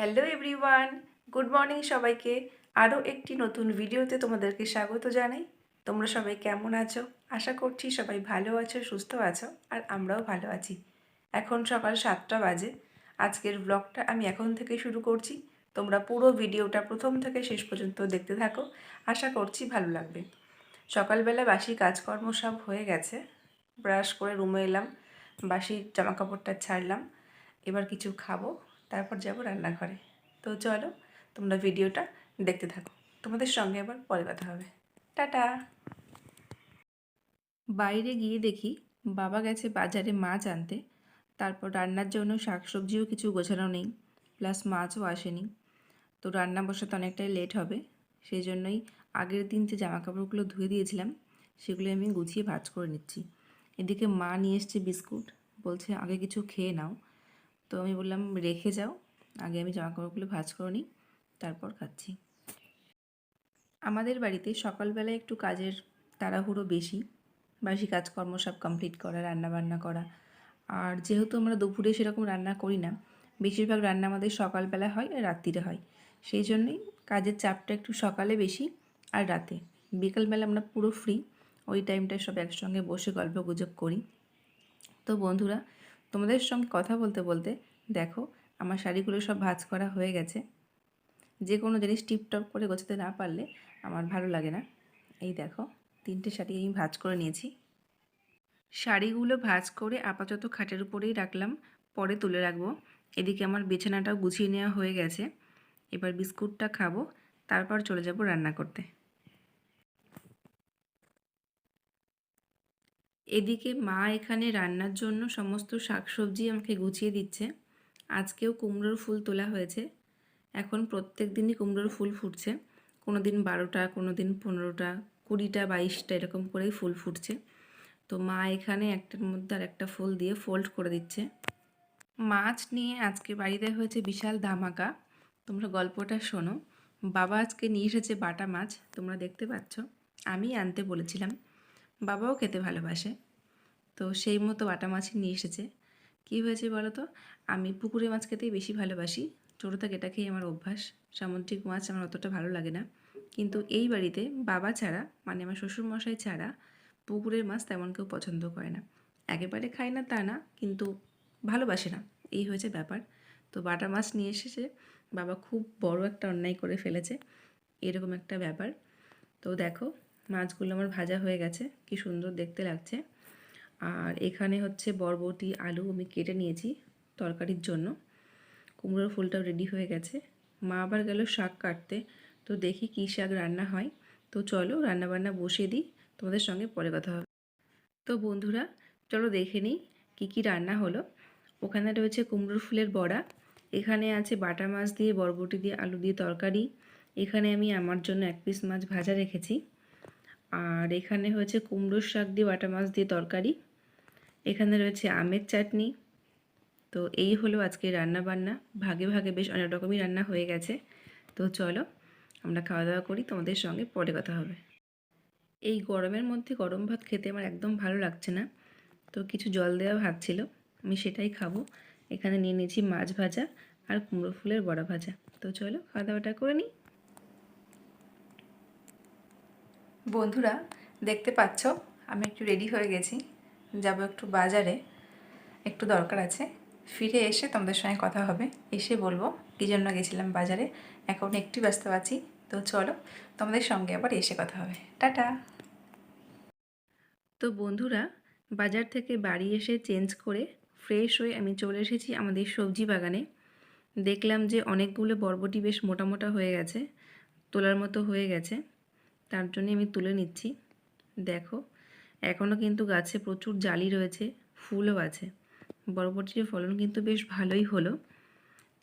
Hello everyone good morning সবাইকে। আরও একটি নতুন ভিডিওতে তোমাদেরকে স্বাগত জানাই। তোমরা সবাই কেমন আছো? আশা করছি সবাই ভালো আছো, সুস্থ আছো, আর আমরাও ভালো আছি। এখন সকাল সাতটা বাজে। আজকের ব্লগটা আমি এখন থেকে শুরু করছি। তোমরা পুরো ভিডিওটা প্রথম থেকে শেষ পর্যন্ত দেখতে থাকো। আশা করছি ভালো লাগবে। সকালবেলা বাসি কাজকর্ম সব হয়ে গেছে। ব্রাশ করে রুমে এলাম। বাসি জামাকাপড়টা ছাড়লাম। এবার কিছু খাব। তারপর যাব রান্নাঘরে। তো চলো, তোমরা ভিডিওটা দেখতে থাকো। তোমাদের সঙ্গে আবার পরে কথা হবে। টাটা! বাইরে গিয়ে দেখি বাবা গেছে বাজারে মাছ আনতে। তারপর রান্নার জন্য শাকসবজিও কিছু গোছানো নেই, প্লাস মাছও আসেনি। তো রান্না বসাতে অনেকটাই লেট হবে। সেই জন্যই আগের দিন যে জামা কাপড়গুলো ধুয়ে দিয়েছিলাম, সেগুলো আমি গুছিয়ে ভাজ করে নিচ্ছি। এদিকে মা নিয়ে এসছে বিস্কুট, বলছে, আগে কিছু খেয়ে নাও। তো আমি বললাম, রেখে যাও। আগে আমি জামা কাপড়গুলো ভাজ করে নিই, তারপর খাচ্ছি। আমাদের বাড়িতে সকালবেলায় একটু কাজের তাড়াহুড়ো বেশি। বাসি কাজকর্ম সব কমপ্লিট করা রান্না বান্না করা। আর যেহেতু আমরা দুপুরে সেরকম রান্না করি না, বেশিরভাগ রান্না আমাদের সকালবেলা হয় আর রাত্রিরে হয়। সেই জন্যই কাজের চাপটা একটু সকালে বেশি আর রাতে। বিকালবেলা আমরা পুরো ফ্রি ওই টাইমটায় সব একসঙ্গে বসে গল্প গুজব করি। তো বন্ধুরা তোমাদের সঙ্গে কথা বলতে বলতে, দেখো, আমার শাড়িগুলো সব ভাঁজ করা হয়ে গেছে। যে কোনো জিনিস টিপটপ করে গোছাতে না পারলে আমার ভালো লাগে না। এই দেখো, তিনটে শাড়ি আমি ভাঁজ করে নিয়েছি। শাড়িগুলো ভাঁজ করে আপাতত খাটের উপরেই রাখলাম, পরে তুলে রাখব। এদিকে আমার বিছানাটাও গুছিয়ে নেওয়া হয়ে গেছে। এবার বিস্কুটটা খাব, তারপর চলে যাব রান্না করতে। এদিকে মা এখানে রান্নার জন্য সমস্ত শাকসবজি আমাকে গুছিয়ে দিচ্ছে। আজকেও কুমড়োর ফুল তোলা হয়েছে। এখন প্রত্যেক দিনই কুমড়োর ফুল ফুটছে। কোনো দিন বারোটা কোনো দিন পনেরোটা, কুড়িটা, বাইশটা এরকম করেই ফুল ফুটছে। তো মা এখানে একটার মধ্যে আর একটা ফুল দিয়ে ফোল্ড করে দিচ্ছে। মাছ নিয়ে আজকে বাড়িতে হয়েছে বিশাল ধামাকা। তোমরা গল্পটা শোনো। বাবা আজকে নিয়ে এসেছে বাটা মাছ, তোমরা দেখতে পাচ্ছ। আমি আনতে বলেছিলাম। বাবাও খেতে ভালোবাসে। তো সেই মতো বাটা মাছই নিয়ে এসেছে। কী হয়েছে বলো তো আমি পুকুরে মাছ খেতেই বেশি ভালোবাসি। ছোটো থেকে এটা খেয়ে আমার অভ্যাস। সামুদ্রিক মাছ আমার অতটা ভালো লাগে না। কিন্তু এই বাড়িতে বাবা ছাড়া মানে আমার শ্বশুরমশাই ছাড়া পুকুরের মাছ তেমন কেউ পছন্দ করে না। একেবারে খায় না তা না, কিন্তু ভালোবাসে না। এই হয়েছে ব্যাপার। তো বাটা মাছ নিয়ে এসেছে। বাবা খুব বড় একটা অন্যায় করে ফেলেছে। এরকম একটা ব্যাপার। তো দেখো মাছগুলো আমার ভাজা হয়ে গেছে। কি সুন্দর দেখতে লাগছে। আর এখানে হচ্ছে বরবটি, আলু আমি কেটে নিয়েছি তরকারির জন্য। কুমড়োর ফুলটাও রেডি হয়ে গেছে। মা আবার গেল শাক কাটতে। তো দেখি কী শাক রান্না হয়। তো চলো রান্নাবান্না বসিয়ে দিই। তোমাদের সঙ্গে পরে কথা হবে। তো বন্ধুরা, চলো দেখে নিই কী কী রান্না হলো। ওখানে রয়েছে কুমড়োর ফুলের বড়া। এখানে আছে বাটা মাছ দিয়ে, বরবটি দিয়ে, আলু দিয়ে তরকারি। এখানে আমি আমার জন্য এক পিস মাছ ভাজা রেখেছি। আর এখানে হয়েছে কুমড়োর শাক দিয়ে, বাটা মাছ দিয়ে তরকারি। এখানে রয়েছে আমের চাটনি। তো এই হলো আজকে রান্না বান্না ভাগে ভাগে বেশ অনেক রকমই রান্না হয়ে গেছে। তো চলো, আমরা খাওয়া দাওয়া করি, তোমাদের সঙ্গে পরে কথা হবে। এই গরমের মধ্যে গরম ভাত খেতে আমার একদম ভালো লাগছে না। তো কিছু জল দেওয়া ভাত ছিল, আমি সেটাই খাব। এখানে নিয়ে নিয়েছি মাছ ভাজা আর কুমড়ো ফুলের বড়া ভাজা। তো চলো, খাওয়া দাওয়াটা করে নিই। বন্ধুরা, দেখতে পাচ্ছ? আমি একটু রেডি হয়ে গেছি। যাব একটু বাজারে। একটু দরকার আছে। ফিরে এসে তোমাদের সঙ্গে কথা হবে। এসে বলব কী জন্য গেছিলাম বাজারে। এখন একটু ব্যস্ত আছি। তো চলো, তোমাদের সঙ্গে আবার এসে কথা হবে। টাটা! তো বন্ধুরা, বাজার থেকে বাড়ি এসে চেঞ্জ করে ফ্রেশ হয়ে আমি চলে এসেছি আমাদের সবজি বাগানে। দেখলাম যে অনেকগুলো বরবটি বেশ মোটা মোটা হয়ে গেছে, তোলার মতো হয়ে গেছে। তার জন্য আমি তুলে নিচ্ছি। দেখো এখনও কিন্তু গাছে প্রচুর জালি রয়েছে, ফুলও আছে। বরবটির ফলন কিন্তু বেশ ভালোই হলো।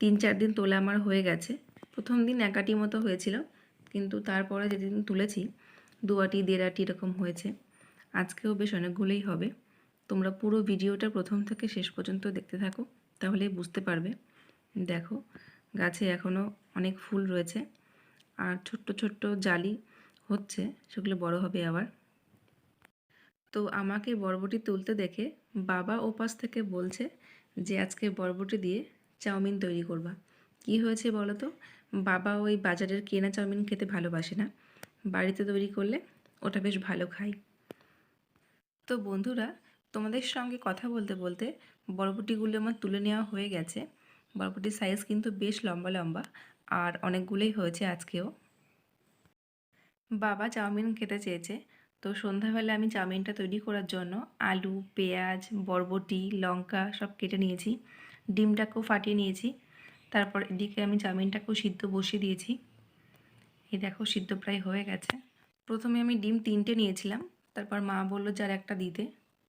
তিন চার দিন তোলা আমার হয়ে গেছে। প্রথম দিন একাটি মতো হয়েছিল, কিন্তু তারপরে যেদিন তুলেছি দু আটি দেড় আটি এরকম হয়েছে। আজকেও বেশ অনেকগুলোই হবে। তোমরা পুরো ভিডিওটা প্রথম থেকে শেষ পর্যন্ত দেখতে থাকো, তাহলে বুঝতে পারবে। দেখো, গাছে এখনও অনেক ফুল রয়েছে। আর ছোট্ট ছোট্ট জালি হচ্ছে, সেগুলো বড় হবে আবার। তো আমাকে বরবটি তুলতে দেখে বাবা ওপাশ থেকে বলছে যে, আজকে বরবটি দিয়ে চাউমিন তৈরি করবা। কি হয়েছে বলো তো? বাবা ওই বাজারের কেনা চাউমিন খেতে ভালোবাসে না। বাড়িতে তৈরি করলে ওটা বেশ ভালো খাই। তো বন্ধুরা, তোমাদের সঙ্গে কথা বলতে বলতে বরবটিগুলো আমার তুলে নেওয়া হয়ে গেছে। বরবটির সাইজ কিন্তু বেশ লম্বা লম্বা, আর অনেকগুলোই হয়েছে আজকেও। বাবা চাউমিন খেতে চেয়েছে। তো সন্ধ্যাবেলা আমি চাউমিনটা তৈরি করার জন্য আলু, পেঁয়াজ, বরবটি, লঙ্কা সব কেটে নিয়েছি। ডিমটাকেও ফাটিয়ে নিয়েছি। তারপর এদিকে আমি চাউমিনটাকেও সিদ্ধ বসিয়ে দিয়েছি। এই দেখো, সিদ্ধ প্রায় হয়ে গেছে। প্রথমে আমি ডিম তিনটে নিয়েছিলাম। তারপর মা বলল, যার একটা দিতে।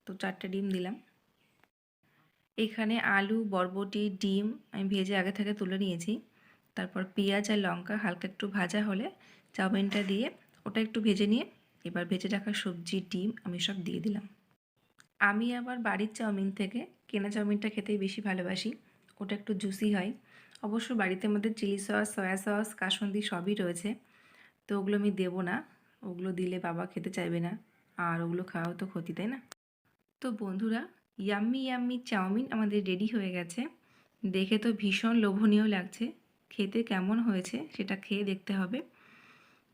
তো চারটে ডিম দিলাম। এখানে আলু, বরবটি, ডিম আমি ভেজে আগে থেকে তুলে নিয়েছি। তারপর পেঁয়াজ আর লঙ্কা হালকা একটু ভাজা হলে চাউমিনটা দিয়ে ওটা একটু ভেজে নিয়ে এবার ভেজে রাখা সবজি, ডিম আমি সব দিয়ে দিলাম। আমি আবার বাড়ির চাউমিন থেকে কেনা চাউমিনটা খেতেই বেশি ভালোবাসি, ওটা একটু জুসি হয়। অবশ্য বাড়িতে আমাদের চিলি সস সয়া সস কাসন্দি সবই রয়েছে, তো ওগুলো আমি দেবো না। ওগুলো দিলে বাবা খেতে চাইবে না, আর ওগুলো খাওয়াও তো ক্ষতি, তাই না? তো বন্ধুরা ইয়াম্মি ইয়াম্মি চাউমিন আমাদের রেডি হয়ে গেছে। দেখে তো ভীষণ লোভনীয় লাগছে, খেতে কেমন হয়েছে সেটা খেয়ে দেখতে হবে।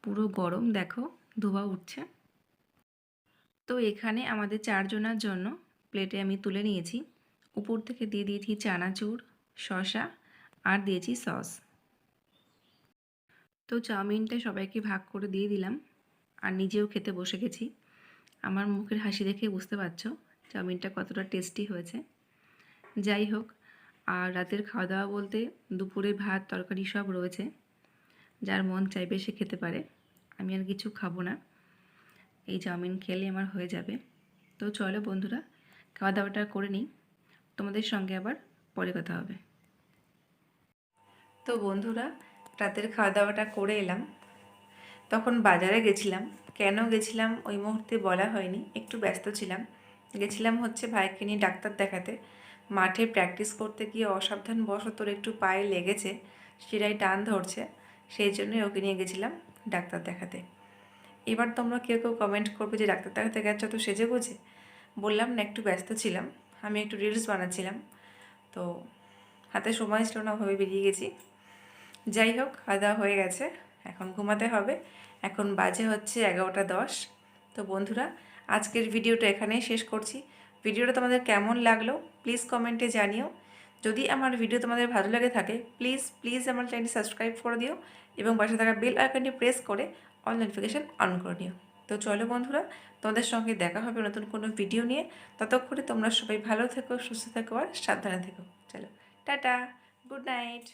পুরো গরম দেখো, ধোয়া উঠছে। তো এখানে আমাদের চারজনার জন্য প্লেটে আমি তুলে নিয়েছি। উপর থেকে দিয়ে দিয়েছি চানাচুর, শসা আর দিয়েছি সস। তো চাউমিনটা সবাইকে ভাগ করে দিয়ে দিলাম আর নিজেও খেতে বসে গেছি। আমার মুখের হাসি দেখে বুঝতে পারছ চাউমিনটা কতটা টেস্টি হয়েছে। যাই হোক, আর রাতের খাওয়া দাওয়া বলতে দুপুরে ভাত, তরকারি সব রয়েছে। যার মন চাইবে সে খেতে পারে। আমি আর কিছু খাব না। এই চাউমিন খেলে আমার হয়ে যাবে। তো চলো বন্ধুরা খাওয়া দাওয়াটা করে নিই। তোমাদের সঙ্গে আবার পরে কথা হবে। তো বন্ধুরা, রাতের খাওয়া দাওয়াটা করে এলাম। তখন বাজারে গেছিলাম। কেন গেছিলাম ওই মুহূর্তে বলা হয়নি। একটু ব্যস্ত ছিলাম। গেছিলাম হচ্ছে ভাইকে নিয়ে ডাক্তার দেখাতে। মাঠে প্র্যাকটিস করতে গিয়ে অসাবধান বশত একটু পায়ে লেগেছে। শিরায় টান ধরছে। সেই জন্যই ওকে নিয়ে গেছিলাম ডাক্তার দেখাতে। এবার তোমরা কেউ কেউ কমেন্ট করবে যে, ডাক্তার দেখাতে গেছো তো সেজে বুঝে বললাম, না, একটু ব্যস্ত ছিলাম। আমি একটু রিলস বানাচ্ছিলাম। তো হাতে সময় ছিল না ভাবে বেরিয়ে গেছি। যাই হোক, খাওয়া হয়ে গেছে। এখন ঘুমাতে হবে। এখন বাজে হচ্ছে এগারোটা দশ। তো বন্ধুরা, আজকের ভিডিওটা এখানেই শেষ করছি। ভিডিওটা তোমাদের কেমন লাগল প্লিজ কমেন্টে জানিও। যদি আমার ভিডিও তোমাদের ভালো লাগে থাকে প্লিজ প্লিজ আমার চ্যানেলটি সাবস্ক্রাইব করে দিও এবং পাশে থাকা বেল আইকনটি প্রেস করে অল নোটিফিকেশান অন করে নিও। তো চলো বন্ধুরা, তোমাদের সঙ্গে দেখা হবে নতুন কোনো ভিডিও নিয়ে। ততক্ষণে তোমরা সবাই ভালো থেকো, সুস্থ থেকো আর সাবধানে থেকো। চলো, টাটা গুড নাইট